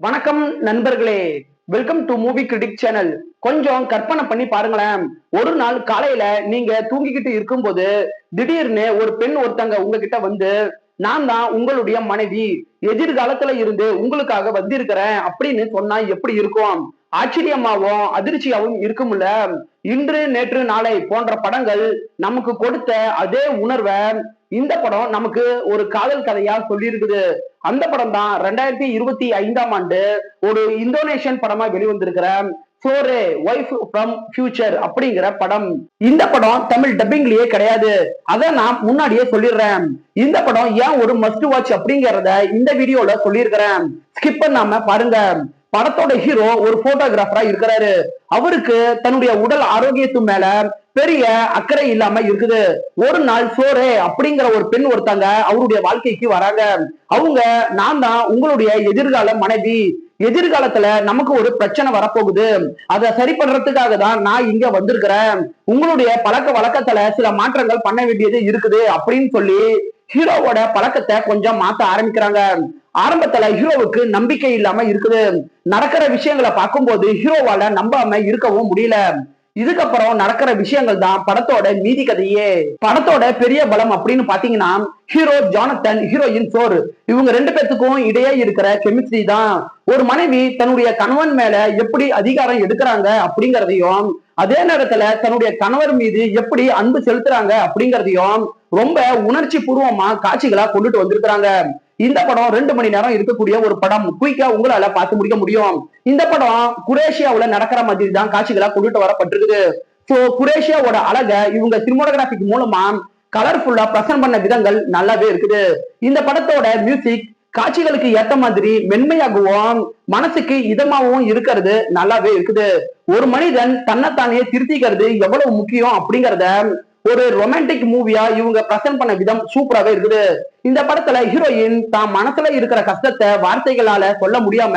வணக்கம் நண்பர்களே. Welcome to movie critic channel கொஞ்சம் கற்பனை பண்ணி பாருங்களேன். ஒரு நாள் காலையில நீங்க தூங்கிக்கிட்டு இருக்கும்போது திடீர்னு ஒரு பெண் ஒருத்தங்க உங்ககிட்ட வந்து நான் தான் உங்களுடைய மனைவி. எதிர்காலத்துல இருந்து உங்களுக்காக வந்திருக்கிறேன். அப்படின்னு சொன்னா எப்படி இருக்கும்? ஆச்சரியமாவும் அதிர்ச்சியாவும் இருக்கும்ல இன்று நேற்று நாளை போன்ற படங்கள் நமக்கு கொடுத்த அதே உணர்வை இந்த படம் நமக்கு ஒரு காதல் கதையா சொல்லியிருக்குது. அந்த படம் தான் ரெண்டாயிரத்தி இருபத்தி ஐந்தாம் ஆண்டு ஒரு இந்தோனேஷியன் படமா வெளிவந்திருக்கிற ஃபோரே ஒய்ஃப் ஃப்ரம் ஃபியூச்சர் அப்படிங்கிற படம். இந்த படம் தமிழ் டப்பிங்லயே கிடையாது. அதை நான் முன்னாடியே சொல்லிடுறேன். இந்த படம் ஏன் ஒரு மஸ்ட் வாட்ச் அப்படிங்கறத இந்த வீடியோல சொல்லியிருக்கிறேன். ஸ்கிப் பண்ணாம பாருங்க. படத்தோட ஹீரோ ஒரு போட்டோகிராஃபரா இருக்கிறாரு. அவருக்கு தன்னுடைய உடல் ஆரோக்கியத்து மேல பெரிய அக்கறை இல்லாம இருக்குது. ஒரு நாள் சோரே அப்படிங்கிற ஒரு பெண் ஒருத்தங்க அவருடைய வாழ்க்கைக்கு வராங்க. அவங்க நான் தான் உங்களுடைய எதிர்கால மனைவி. எதிர்காலத்துல நமக்கு ஒரு பிரச்சனை வரப்போகுது. அதை சரி பண்றதுக்காக தான் நான் இங்க வந்திருக்கிறேன். உங்களுடைய பழக்க வழக்கத்துல சில மாற்றங்கள் பண்ண வேண்டியது இருக்குது அப்படின்னு சொல்லி ஹீரோவோட பழக்கத்தை கொஞ்சம் மாத்த ஆரம்பிக்கிறாங்க. ஆரம்பத்துல ஹீரோவுக்கு நம்பிக்கை இல்லாம இருக்குது. நடக்கிற விஷயங்களை பார்க்கும்போது ஹீரோவால நம்பாம இருக்கவும் முடியல. இதுக்கப்புறம் நடக்கிற விஷயங்கள் தான் படத்தோட மீதி கதையே. படத்தோட பெரிய பலம் அப்படின்னு பாத்தீங்கன்னா ஹீரோ ஜானத்தன் ஹீரோயின் சோர் இவங்க ரெண்டு பேத்துக்கும் இடையே இருக்கிற கெமிஸ்ட்ரி தான். ஒரு மனைவி தன்னுடைய கணவன் மேல எப்படி அதிகாரம் எடுக்கிறாங்க அப்படிங்கறதையும் அதே நேரத்துல தன்னுடைய கணவர் மீது எப்படி அன்பு செலுத்துறாங்க அப்படிங்கறதையும் ரொம்ப உணர்ச்சி பூர்வமா காட்சிகளா கொண்டுட்டு வந்திருக்கிறாங்க. இந்த படம் ரெண்டு மணி நேரம் இருக்கக்கூடிய ஒரு படம். குயிக்கா உங்களால பார்த்து முடிக்க முடியும். இந்த படம் குரேஷியாவுல நடக்கிற மாதிரி தான் காட்சிகளா கொண்டுட்டு வரப்பட்டிருக்குது. ஸோ குரேஷியாவோட அழக இவங்க சினிமோடகிராபிக் மூலமா கலர்ஃபுல்லா பிரசன்ட் பண்ண விதங்கள் நல்லாவே இருக்குது. இந்த படத்தோட மியூசிக் காட்சிகளுக்கு ஏத்த மாதிரி மென்மையாகவும் மனசுக்கு இதமாகவும் இருக்கிறது நல்லாவே இருக்குது. ஒரு மனிதன் தன்னைத்தானே திருத்திக்கிறது எவ்வளவு முக்கியம் அப்படிங்கறத ஒரு ரொமான்டிக் மூவியா இவங்க பிரசன்ட் பண்ண விதம் சூப்பராகவே இருக்குது. இந்த படத்துல ஹீரோயின் தான் மனசுல இருக்கிற கஷ்டத்தை வார்த்தைகளால சொல்ல முடியாம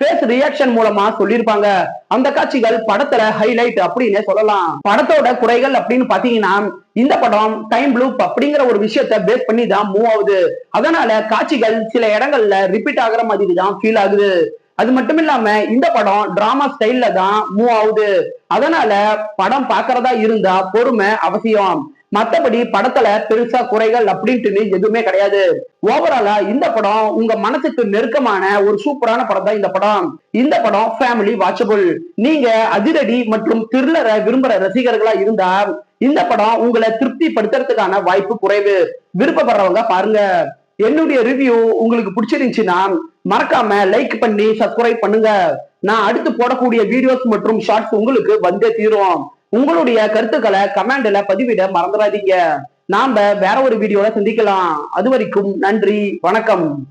ஃபேஸ் ரியாக்ஷன் மூலமா சொல்லியிருப்பாங்க. அந்த காட்சிகள் படத்துல ஹைலைட் அப்படின்னு சொல்லலாம். படத்தோட குறைகள் அப்படின்னு பாத்தீங்கன்னா இந்த படம் டைம் லூப் அப்படிங்கிற ஒரு விஷயத்த பேஸ் பண்ணி தான் மூவ் ஆகுது. அதனால காட்சிகள் சில இடங்கள்ல ரிப்பீட் ஆகுற மாதிரி தான் ஃபீல் ஆகுது. அது மட்டும் இல்லாம இந்த படம் டிராமா ஸ்டைல்ல தான் மூவ் ஆகுது. அதனால படம் பாக்குறதா இருந்தா பொறுமை அவசியம். மத்தபடி படத்துல பெருசா குறைகள் அப்படின்ட்டு எதுவுமே கிடையாது. ஓவராலா இந்த படம் உங்க மனசுக்கு நெருக்கமான ஒரு சூப்பரான படம் தான் இந்த படம். இந்த படம் ஃபேமிலி வாட்சபிள் நீங்க அதிரடி மற்றும் த்ரில்லரை விரும்புற ரசிகர்களா இருந்தா இந்த படம் உங்களை திருப்தி படுத்துறதுக்கான வாய்ப்பு குறைவு. விருப்பப்படுறவங்க பாருங்க. என்னுடைய ரிவ்யூ உங்களுக்கு பிடிச்சிருந்துச்சுன்னா மறக்காம லைக் பண்ணி சப்ஸ்கிரைப் பண்ணுங்க. நான் அடுத்து போடக்கூடிய வீடியோஸ் மற்றும் ஷார்ட்ஸ் உங்களுக்கு வந்தே தீரும். உங்களுடைய கருத்துக்களை கமெண்ட்ல பதிவிட மறந்துடாதீங்க. நாம வேற ஒரு வீடியோல சந்திக்கலாம். அது வரைக்கும் நன்றி வணக்கம்.